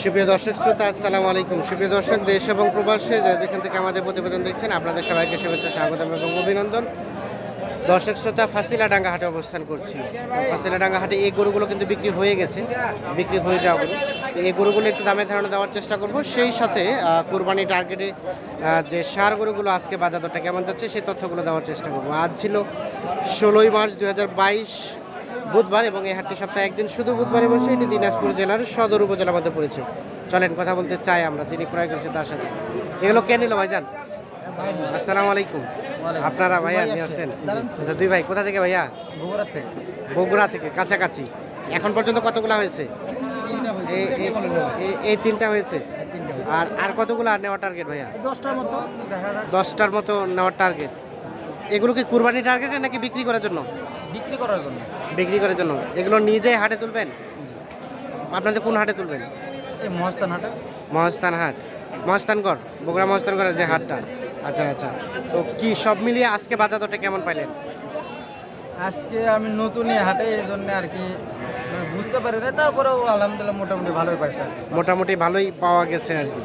সুপ্রিয় দর্শক শ্রোতা, আসসালামু আলাইকুম। সুপ্রিয় দর্শক, দেশ এবং প্রবাসে যেখান থেকে আমাদের প্রতিবেদন দেখছেন, আপনাদের সবাইকে শুভেচ্ছা, স্বাগতম এবং অভিনন্দন। দর্শক শ্রোতা, ফাসিলাডাঙ্গা হাটে অবস্থান করছি। ফাসিলাডাঙ্গা হাটে এই গরুগুলো কিন্তু বিক্রি হয়ে গেছে, বিক্রি হয়ে যাওয়া গরু। এই গরুগুলো একটু দামে ধারণা দেওয়ার চেষ্টা করব। সেই সাথে কোরবানি টার্গেটে যে সার গরুগুলো আজকে বাজার দরটা কেমন যাচ্ছে, সেই তথ্যগুলো দেওয়ার চেষ্টা করব। আজ ছিল ষোলোই মার্চ দুই হাজার বাইশ বুধবার এবং এই হাটটি সপ্তাহে একদিন শুধু বুধবারে বসে এটি দিনাজপুর জেলার সদর উপজেলার মধ্যে পড়েছে। চলেন কথা বলতে চাই আমরা তিনি ক্রয় করেছে তার সাথে। এগুলো কে নিল ভাইজান? আসসালামু আলাইকুম। আপনারা ভাইয়া নিয়ে আসছেন আচ্ছা দুই ভাই কোথা থেকে ভাইয়া? থেকে। বগুড়া থেকে কাছাকাছি। এখন পর্যন্ত কতগুলো হয়েছে? এই- তিনটা হয়েছে? আর আর কতগুলো আর নেওয়ার টার্গেট ভাইয়া? দশটার মতো। দশটার মতো নেওয়ার টার্গেট এগুলো কি কুরবানি টার্গেট নাকি বিক্রি করার জন্য? বিক্রি করার জন্য। বিক্রি করার জন্য। এগুলো নিজে হাটে তুলবেন? আপনাদের কোন হাটে তুলবেন? মহস্থান হাটে। মহাস্থান হাট। মহাস্থানগড় বগুড়া মহাস্থানগড়ের যে হাটটা। আচ্ছা আচ্ছা। তো কি সব মিলিয়ে আজকে বাজার দরটা কেমন পাইলেন? আজকে আমি নতুন হাটে এই জন্য আর কি বুঝতে পারি না তারপরেও আলহামদুলিল্লাহ মোটামুটি ভালোই পাইছে। মোটামুটি ভালোই পাওয়া গেছে আর কি।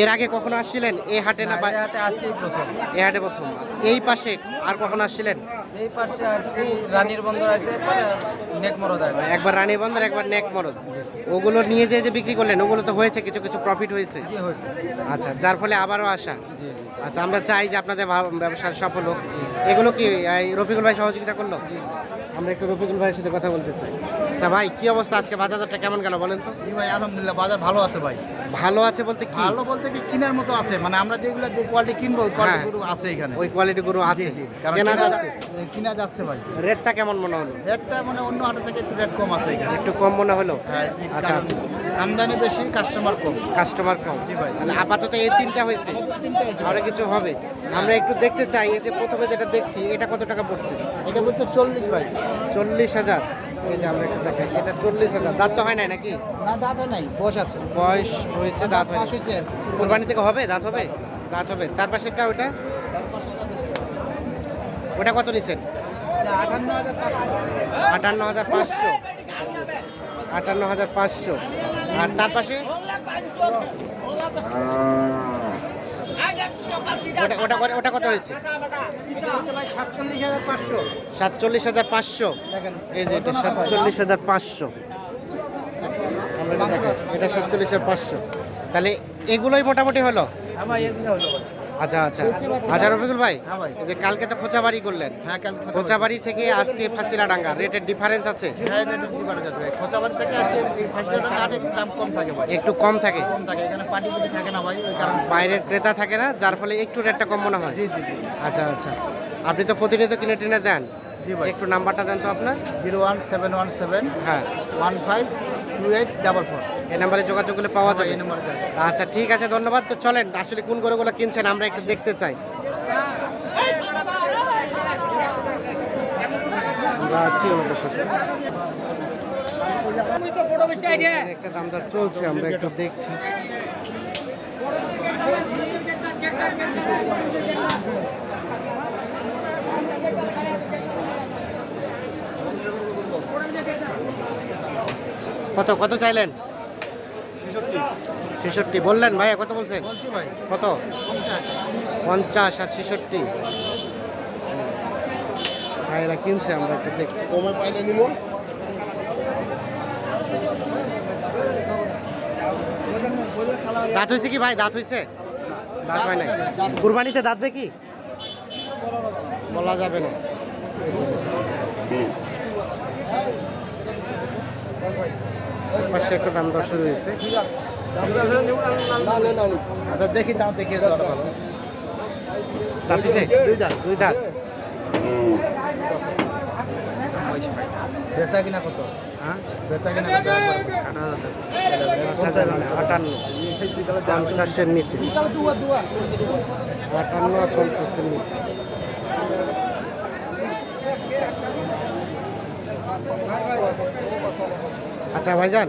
এর আগে কখনো আসছিলেন? এই হাটে না এই হাটে আজকেই প্রথম। এই হাটে প্রথম। এই পাশে আর কখনো আসছিলেন? এই পাশে কি রানীর বন্দর আছে নেক মরদ আছে। একবার রানী বন্দর একবার নেক মরদ। ওগুলো নিয়ে যে যে বিক্রি করলেন ওগুলো তো হয়েছে কিছু কিছু প্রফিট হয়েছে। আচ্ছা যার ফলে আবারও আসা। আচ্ছা আমরা চাই যে আপনাদের ব্যবসার সফল হোক এগুলো কি রফিকুল ভাই সহযোগিতা করল? আমরা একটু রফিকুল ভাইয়ের সাথে কথা বলতে চাই। আচ্ছা ভাই কি অবস্থা আজকে? বাজার দরটা কেমন গেল বলেন তো? জি ভাই আলহামদুলিল্লাহ বাজার ভালো আছে ভাই। ভালো আছে বলতে কি? ভালো বলতে কি কেনার মতো আছে। মানে আমরা যেগুলো যে কোয়ালিটি কিনবো ওই হ্যাঁ। কোয়ালিটি আছে এখানে। ওই কোয়ালিটি গরু আছে। কেনা যাচ্ছে? কিনা যাচ্ছে ভাই। রেটটা কেমন মনে হলো? রেটটা মানে অন্য হাটের থেকে একটু রেট কম আছে এখানে। একটু কম মনে হলো? হ্যাঁ, আচ্ছা। আমদানি বেশি কাস্টমার কম। কাস্টমার কম। জি ভাই। তাহলে আপাতত এই তিনটা হয়েছে? তিনটা হয়েছে। আরও কিছু হবে? আমরা একটু দেখতে চাই এই যে প্রথমে যেটা দেখছি এটা কত টাকা পড়ছে? এটা বলছে চল্লিশ ভাই। চল্লিশ হাজার। এই যে আমরা একটু দেখাই এটা চল্লিশ হাজার। দাঁত তো হয় নাই নাকি? না দাদা নাই বস আছে। বয়স হয়েছে দাঁত হয়। কোরবানি থেকে হবে? দাঁত হবে? দাঁত হবে। তার পাশেরটা ওটা ওটা কত নিচ্ছেন হাজার আটান্ন হাজার পাঁচশো। আটান্ন হাজার পাঁচশো। আর তার পাশে? ওটা ওটা ওটা কত হয়েছে? সাতচল্লিশ হাজার পাঁচশো। সাতচল্লিশ হাজার পাঁচশো এই যে এটা সাতচল্লিশ হাজার পাঁচশো। এটা সাতচল্লিশ হাজার পাঁচশো। তাহলে এগুলোই মোটামুটি হলো? হ্যাঁ এগুলো হলো। ভাই। আচ্ছা আচ্ছা। আচ্ছা রফিকুল ভাই ভাই যে কালকে তো খোঁচাবাড়ি করলেন। হ্যাঁ কাল খোঁচাবাড়ি। থেকে আজকে ফাঁসিলা ডাঙ্গা রেটের ডিফারেন্স আছে? হ্যাঁ খোঁচাবাড়ি থেকে দাম কম থাকে ভাই। একটু কম থাকে? কম থাকে এখানে পাটি পুটি থাকে না ভাই ওই বাইরের ক্রেতা থাকে না যার ফলে একটু রেটটা কম মনে হয়? জি জি। আচ্ছা আচ্ছা। আপনি তো প্রতিনিয়ত কিনে টিনে দেন। জি ভাই। একটু নাম্বারটা দেন তো আপনার। Zero one seven one seven হ্যাঁ। One five two eight double four. এই নাম্বারে যোগাযোগ করলে পাওয়া যাবে। এই নম্বরে আচ্ছা ঠিক আছে ধন্যবাদ। তো চলেন আসলে কোন গরুগুলো কিনছেন আমরা একটু দেখতে চাই। একটা চলছে আমরা একটু দেখছি। কত কত চাইলেন? ছেষট্টি। বললেন ভাইয়া কত বলছেন? ভাই। কত? পঞ্চাশ। পঞ্চাশ আর ছেষট্টি। ভাইয়েরা কিনছে আমরা একটু দেখছি। কমে পাইলে নিব। দাঁত হয়েছে কি ভাই? দাঁত হয়েছে দাঁত হয় নাই। কুরবানিতে দাঁতবে কি বলা যাবে না। পাশে একটা দাম দর শুরু হয়েছে। আচ্ছা দেখি দাও দেখি ভালো। দুই দাঁত দুই দাঁত। বেচা কিনা কত? হ্যাঁ? বেচা কিনা কত? আটান্ন। পঞ্চাশের নিচে। আটান্ন আর পঞ্চাশের নিচে। আচ্ছা ভাইজান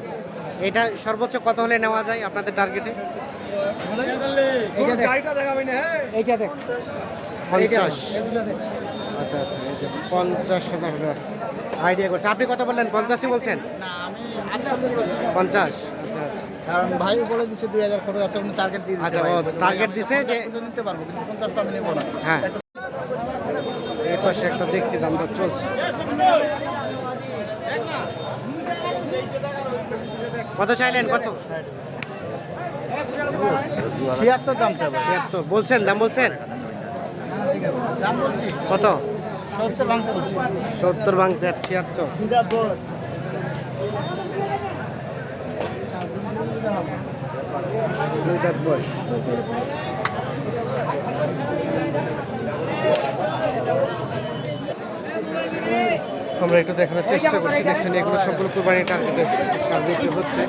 এটা সর্বোচ্চ কত হলে নেওয়া যায় আপনাদের টার্গেটে পঞ্চাশ। আচ্ছা আচ্ছা এই যে পঞ্চাশ হাজার আইডিয়া করছে। আপনি কত বললেন? পঞ্চাশই বলছেন? পঞ্চাশ। আচ্ছা আচ্ছা। কারণ ভাই বলে দিচ্ছে দুই হাজার খরচ আছে উনি টার্গেট দিয়ে আচ্ছা, দিছে যে- নিতে পারব কিন্তু পঞ্চাশটা আমি নেব না। হ্যাঁ। এই পাশে একটা দেখছি দাম দর চলছে। কত চাইলেন? কত? ছিয়াত্তর দাম চাবো ছিয়াত্তর। বলছেন দাম বলছেন? দাম বলছি কত? সত্তর ভাঙতে বলছি। সত্তর ভাঙতে ছিয়াত্তর। দুই দাঁত বয়স। আমরা একটু দেখানোর চেষ্টা করছি। দেখছেন এগুলো সবগুলো কুরবানি টার্গেটে সার বিক্রি হচ্ছে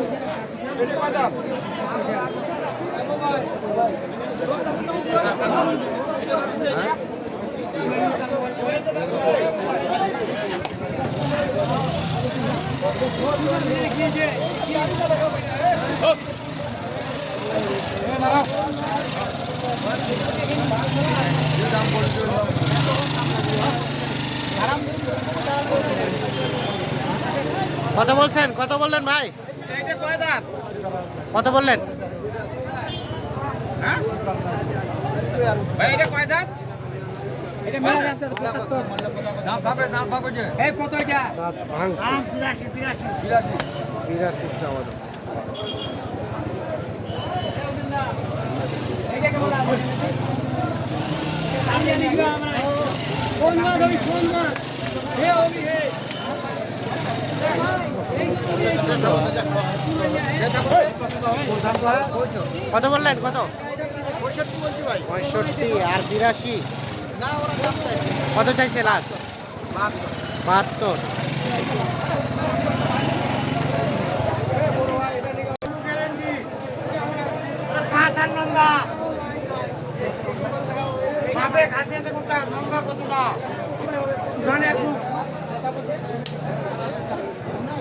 কত বলছেন? কত বললেন ভাই? কত বললেন বিরাশি চাওয়া। কত বললেন কত পঁয়ষট্টি বলছি ভাই পঁয়ষট্টি আর বিরাশি না ওরা দাম চাইছে কত চাইছে লাস্ট বাহাত্তর।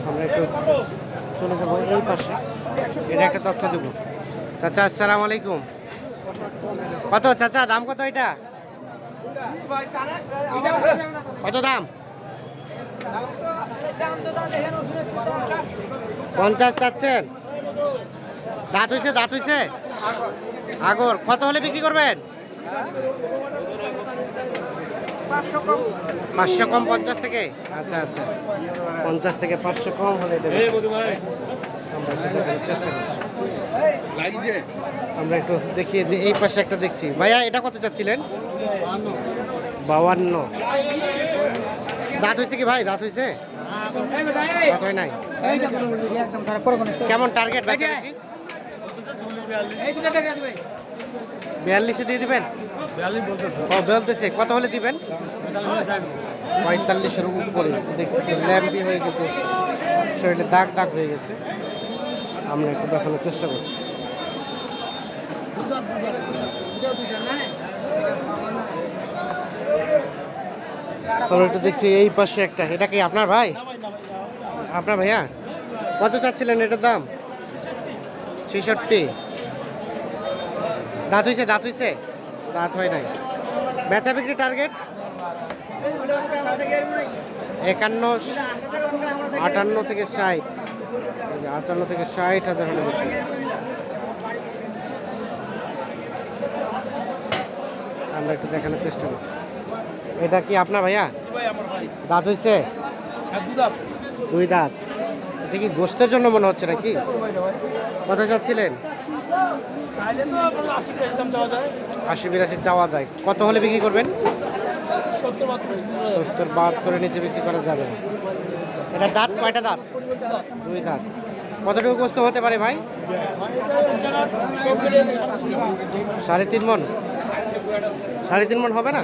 আমরা একটু চলে যাব এই পাশে। এটা একটা তথ্য দেবো। চাচা, আসসালামু আলাইকুম। কত চাচা, দাম কত এটা? কত দাম? পঞ্চাশ চাচ্ছেন। দাঁত হইছে দাঁত হইছে? আগর। কত হলে বিক্রি করবেন? পাঁচশো কম পঞ্চাশ থেকে? আচ্ছা আচ্ছা। পঞ্চাশ থেকে পাঁচশো কম হলে আমরা একটু দেখানোর চেষ্টা করছি। আমরা একটু দেখিয়ে যে এই পাশে একটা দেখছি। ভাইয়া এটা কত চাচ্ছিলেন? বাউান্ন দাঁত হয়েছে কি ভাই? দাঁত হয়েছে? দাঁত হয় নাই। কেমন টার্গেট বেচা বিক্রি? বিয়াল্লিশে দিয়ে দিবেন? ও বলতেছে। কত হলে দিবেন? পঁয়তাল্লিশের উপরে। দেখছি ল্যাম্পি হয়ে কিন্তু শরীরে দাগ দাগ হয়ে গেছে। আমরা একটু দেখানোর চেষ্টা করছি। আমরা একটু দেখছি এই পাশে একটা। এটা কি আপনার ভাই? আপনার ভাইয়া? কত চাচ্ছিলেন এটার দাম? ছেষট্টি। দাঁত হয়েছে দাঁত হয়েছে দাঁত হয় নাই। বেচা বিক্রি টার্গেট? একান্ন, আটান্ন থেকে ষাট। আটান্ন থেকে ষাট হাজার হলে বিক্রি। আমরা একটু দেখানোর চেষ্টা করছি। এটা কি আপনার ভাইয়া? দাঁত হয়েছে দুই দাঁত। এটা কি গোস্তের জন্য মনে হচ্ছে নাকি? কত চাচ্ছিলেন আশি বিরাশি চাওয়া যায়। কত হলে বিক্রি করবেন? সত্তর বাহাত্তরের নিচে বিক্রি করা যাবে এটা দাঁত? কয়টা দাঁত? দুই দাঁত। কতটুকু গোস্ত হতে পারে ভাই? সাড়ে তিন মন। সাড়ে তিন মন হবে না?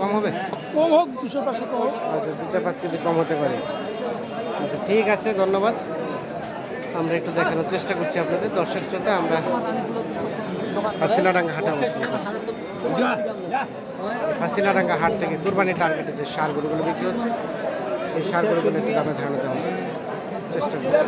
কম হবে? কম হোক দুশো পাঁচশো কম হোক। আচ্ছা দু চার পাঁচ কেজি কম হতে পারে। আচ্ছা ঠিক আছে ধন্যবাদ। আমরা একটু দেখানোর চেষ্টা করছি আপনাদের। দর্শক শ্রোতা, আমরা হাসিলাডাঙ্গা হাটে হাসিলাডাঙ্গা হাট থেকে কুরবানি টার্গেটে যে সার গরুগুলো বিক্রি হচ্ছে, সেই সার গরুগুলো একটু দামে ধারণা দেওয়ার চেষ্টা করছি।